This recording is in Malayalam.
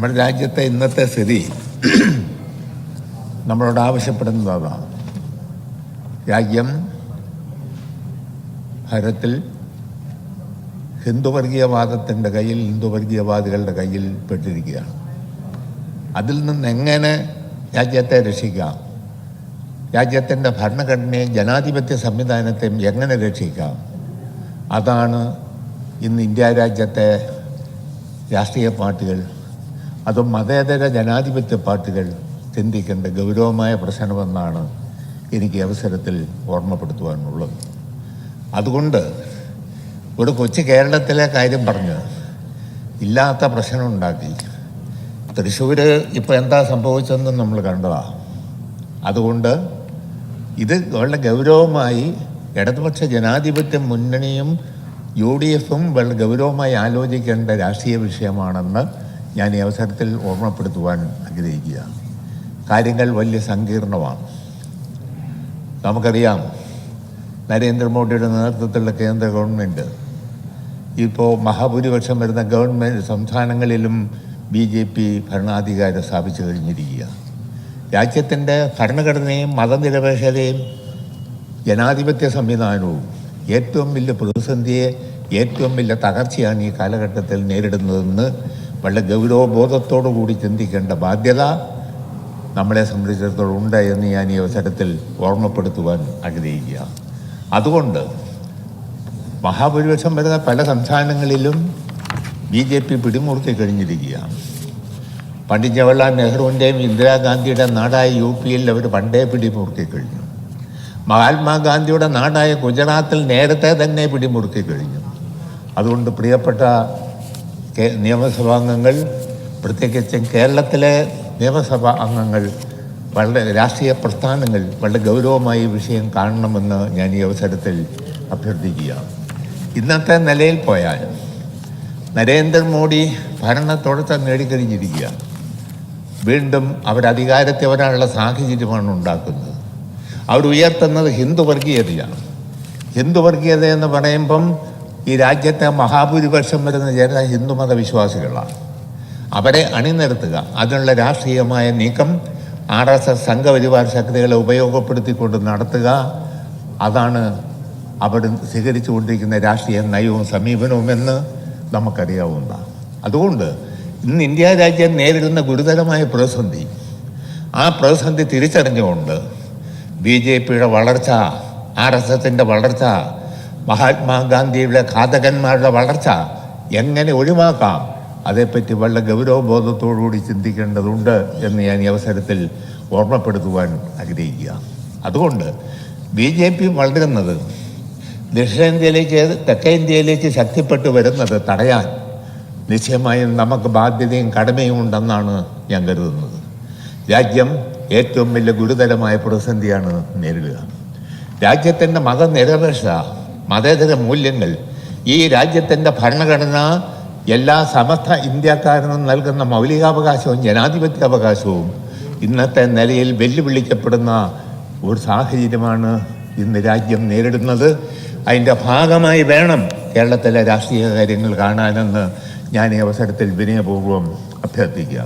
നമ്മുടെ രാജ്യത്തെ ഇന്നത്തെ സ്ഥിതി നമ്മളോട് ആവശ്യപ്പെടുന്നത് അതാണ് രാജ്യം ഭാരതത്തിൽ ഹിന്ദുവർഗീയവാദത്തിന്റെ കയ്യിൽ ഹിന്ദുവർഗീയവാദികളുടെ കയ്യിൽ പെട്ടിരിക്കുകയാണ്. അതിൽ നിന്ന് എങ്ങനെ രാജ്യത്തെ രക്ഷിക്കാം? രാജ്യത്തിന്റെ ഭരണഘടനയും ജനാധിപത്യ സംവിധാനത്തെയും എങ്ങനെ രക്ഷിക്കാം? അതാണ് ഇന്ന് ഇന്ത്യ രാജ്യത്തെ രാഷ്ട്രീയ പാർട്ടികൾ അതും മതേതര ജനാധിപത്യ പാർട്ടികൾ ചിന്തിക്കേണ്ട ഗൗരവമായ പ്രശ്നമെന്നാണ് എനിക്ക് അവസരത്തിൽ ഓർമ്മപ്പെടുത്തുവാനുള്ളത്. അതുകൊണ്ട് ഒരു കൊച്ചു കേരളത്തിലെ കാര്യം പറഞ്ഞ് ഇല്ലാത്ത പ്രശ്നം ഉണ്ടാക്കി തൃശ്ശൂർ ഇപ്പോൾ എന്താ സംഭവിച്ചതെന്ന് നമ്മൾ കണ്ടതാണ് അതുകൊണ്ട് ഇത് വളരെ ഗൗരവമായി ഇടതുപക്ഷ ജനാധിപത്യ മുന്നണിയും യു ഡി എഫും വളരെ ഗൗരവമായി ആലോചിക്കേണ്ട രാഷ്ട്രീയ വിഷയമാണെന്ന് ഞാൻ ഈ അവസരത്തിൽ ഓർമ്മപ്പെടുത്തുവാൻ ആഗ്രഹിക്കുക കാര്യങ്ങൾ വലിയ സങ്കീർണമാണ്. നമുക്കറിയാം നരേന്ദ്രമോദിയുടെ നേതൃത്വത്തിലുള്ള കേന്ദ്ര ഗവൺമെന്റ് ഇപ്പോൾ മഹാഭൂരിപക്ഷം വരുന്ന ഗവൺമെന്റ് സംസ്ഥാനങ്ങളിലും ബി ജെ പി ഭരണാധികാരം സ്ഥാപിച്ചു കഴിഞ്ഞിരിക്കുക രാജ്യത്തിന്റെ ഭരണഘടനയും മതനിരപേക്ഷതയും ജനാധിപത്യ സംവിധാനവും ഏറ്റവും വലിയ പ്രതിസന്ധിയെ ഏറ്റവും വലിയ തകർച്ചയാണ് ഈ കാലഘട്ടത്തിൽ നേരിടുന്നതെന്ന് വളരെ ഗൗരവബോധത്തോടു കൂടി ചിന്തിക്കേണ്ട ബാധ്യത നമ്മളെ സംബന്ധിച്ചിടത്തോളം ഉണ്ട് എന്ന് ഞാൻ ഈ അവസരത്തിൽ ഓർമ്മപ്പെടുത്തുവാൻ ആഗ്രഹിക്കുക. അതുകൊണ്ട് മഹാഭൂരിപക്ഷം വരുന്ന പല സംസ്ഥാനങ്ങളിലും ബി ജെ പി പിടിമുറുത്തി കഴിഞ്ഞിരിക്കുകയാണ്. പണ്ഡിറ്റ് ജവഹർലാൽ നെഹ്റുവിന്റെയും ഇന്ദിരാഗാന്ധിയുടെ നാടായ യു പിയിൽ അവർ പണ്ടേ പിടിമുറുക്കി കഴിഞ്ഞു. മഹാത്മാഗാന്ധിയുടെ നാടായ ഗുജറാത്തിൽ നേരത്തെ തന്നെ പിടിമുറുക്കി കഴിഞ്ഞു. അതുകൊണ്ട് പ്രിയപ്പെട്ട നിയമസഭാംഗങ്ങൾ പ്രത്യേകിച്ചും കേരളത്തിലെ നിയമസഭാ അംഗങ്ങൾ വളരെ രാഷ്ട്രീയ പ്രസ്ഥാനങ്ങൾ വളരെ ഗൗരവമായി വിഷയം കാണണമെന്ന് ഞാൻ ഈ അവസരത്തിൽ അഭ്യർത്ഥിക്കുക ഇന്നത്തെ നിലയിൽ പോയാൽ നരേന്ദ്രമോദി ഭരണത്തോടത്തം നേടിക്കഴിഞ്ഞിരിക്കുക വീണ്ടും അവർ അധികാരത്തിൽ വരാനുള്ള സാഹചര്യമാണ് ഉണ്ടാക്കുന്നത്. അവരുയർത്തുന്നത് ഹിന്ദു വർഗീയതയാണ് ഹിന്ദു വർഗീയത എന്ന് പറയുമ്പം ഈ രാജ്യത്തെ മഹാഭൂരിപക്ഷം വരുന്ന ജനത ഹിന്ദുമത വിശ്വാസികളാണ് അവരെ അണിനിരത്തുക. അതിനുള്ള രാഷ്ട്രീയമായ നീക്കം ആർ എസ് എസ് സംഘപരിവാർ ശക്തികളെ ഉപയോഗപ്പെടുത്തിക്കൊണ്ട് നടത്തുക. അതാണ് അവർ സ്വീകരിച്ചുകൊണ്ടിരിക്കുന്ന രാഷ്ട്രീയ നയവും സമീപനവും എന്ന് നമുക്കറിയാവുന്നതാണ് അതുകൊണ്ട് ഇന്ന് ഇന്ത്യ രാജ്യം നേരിടുന്ന ഗുരുതരമായ പ്രതിസന്ധി. ആ പ്രതിസന്ധി തിരിച്ചറിഞ്ഞുകൊണ്ട് ബി ജെ പിയുടെ വളർച്ച ആർ എസ് എസിന്റെ വളർച്ച മഹാത്മാഗാന്ധിയുടെ ഘാതകന്മാരുടെ വളർച്ച എങ്ങനെ ഒഴിവാക്കാം? അതേപ്പറ്റി വളരെ ഗൗരവബോധത്തോടുകൂടി ചിന്തിക്കേണ്ടതുണ്ട് എന്ന് ഞാൻ ഈ അവസരത്തിൽ ഓർമ്മപ്പെടുത്തുവാൻ ആഗ്രഹിക്കുക. അതുകൊണ്ട് ബി ജെ പി വളരുന്നത് ദക്ഷിണേന്ത്യയിലേക്ക് തെക്കേ ഇന്ത്യയിലേക്ക് ശക്തിപ്പെട്ടു വരുന്നത് തടയാൻ നിശ്ചയമായും നമുക്ക് ബാധ്യതയും കടമയും ഉണ്ടെന്നാണ് ഞാൻ കരുതുന്നത്. രാജ്യം ഏറ്റവും വലിയ ഗുരുതരമായ പ്രതിസന്ധിയാണ് നേരിടുക. രാജ്യത്തിന്റെ മതനിരപേക്ഷത മതേതര മൂല്യങ്ങൾ. ഈ രാജ്യത്തിന്റെ ഭരണഘടന എല്ലാ സമസ്ത ഇന്ത്യക്കാരനും നൽകുന്ന മൗലികാവകാശവും ജനാധിപത്യ അവകാശവും ഇന്നത്തെ നിലയിൽ വെല്ലുവിളിക്കപ്പെടുന്ന ഒരു സാഹചര്യമാണ് ഇന്ന് രാജ്യം നേരിടുന്നത്. അതിന്റെ ഭാഗമായി വേണം കേരളത്തിലെ രാഷ്ട്രീയ കാര്യങ്ങൾ കാണാനെന്ന് ഞാൻ ഈ അവസരത്തിൽ വിനയപൂർവം അഭ്യർത്ഥിക്കുക